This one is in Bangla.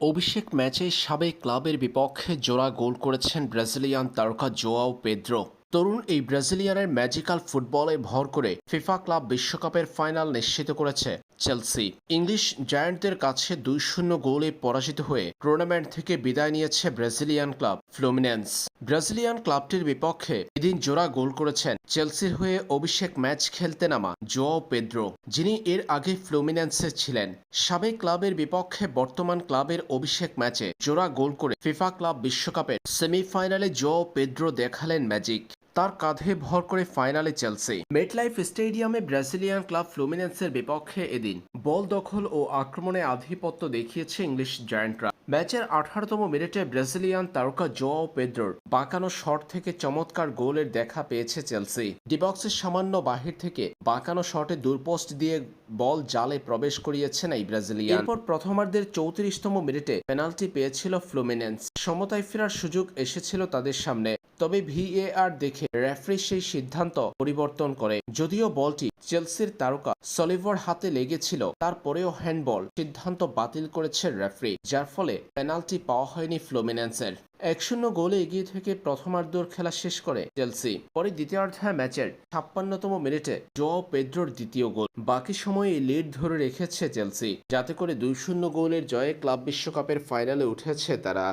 অভিষেক ম্যাচে সাবেক ক্লাবের বিপক্ষে জোড়া গোল করেছেন ব্রাজিলিয়ান তারকা জোয়াও পেদ্রো। তরুণ এই ব্রাজিলিয়ানের ম্যাজিক্যাল ফুটবলে ভর করে ফিফা ক্লাব বিশ্বকাপের ফাইনাল নিশ্চিত করেছে চেলসি। ইংলিশ জায়ান্টদের কাছে দুই শূন্য গোলে পরাজিত হয়ে টুর্নামেন্ট থেকে বিদায় নিয়েছে ব্রাজিলিয়ান ক্লাব ফ্লুমিনেন্স। ব্রাজিলিয়ান ক্লাবটির বিপক্ষে এদিন জোড়া গোল করেছেন চেলসির হয়ে অভিষেক ম্যাচ খেলতে নামা জোয়াও পেদ্রো, যিনি এর আগে ফ্লুমিনেন্সে ছিলেন। সাবেক ক্লাবের বিপক্ষে বর্তমান ক্লাবের অভিষেক ম্যাচে জোড়া গোল করে ফিফা ক্লাব বিশ্বকাপের সেমিফাইনালে জোয়াও পেদ্রো দেখালেন ম্যাজিক। তার কাঁধে ভর করে ফাইনালে চেলসি। মেটলাইফ স্টেডিয়ামে ব্রাজিলিয়ান ক্লাব ফ্লুমিনেন্সের বিপক্ষে এদিন বল দখল ও আক্রমণে আধিপত্য দেখিয়েছে ইংলিশ জায়ান্টরা ম্যাচের আঠারোতম মিনিটে ব্রাজিলিয়ান তারকা জোয়াও পেদ্রোর বাঁকানো শট থেকে চমৎকার গোলের দেখা পেয়েছে চেলসি। ডিবক্সের সামান্য বাহির থেকে বাঁকানো শটে দূরপোস্ট দিয়ে বল জালে প্রবেশ করিয়েছেন এই ব্রাজিলিয়ান এরপর প্রথমার্ধের চৌত্রিশতম মিনিটে পেনাল্টি পেয়েছিল ফ্লুমিনেন্স সমতায় ফেরার সুযোগ এসেছিল তাদের সামনে। তবে ভিএআর দেখে রেফারি সেই সিদ্ধান্ত পরিবর্তন করে। যদিও বলটি চেলসির তারকা সলিভার হাতে লেগেছিল, তারপরেও হ্যান্ডবল সিদ্ধান্ত বাতিল করেছে রেফারি, যার ফলে পেনাল্টি পাওয়া হয়নি ফ্লুমিনেন্সের। এক শূন্য গোলে এগিয়ে থেকে প্রথমার্ধর খেলা শেষ করে চেলসি। পরে দ্বিতীয়ার্ধায় ম্যাচের ছাপ্পান্নতম মিনিটে জোয়াও পেদ্রোর দ্বিতীয় গোল। বাকি সময়ে লিড ধরে রেখেছে চেলসি, যাতে করে দুই শূন্য গোলের জয়ে ক্লাব বিশ্বকাপের ফাইনালে উঠেছে তারা।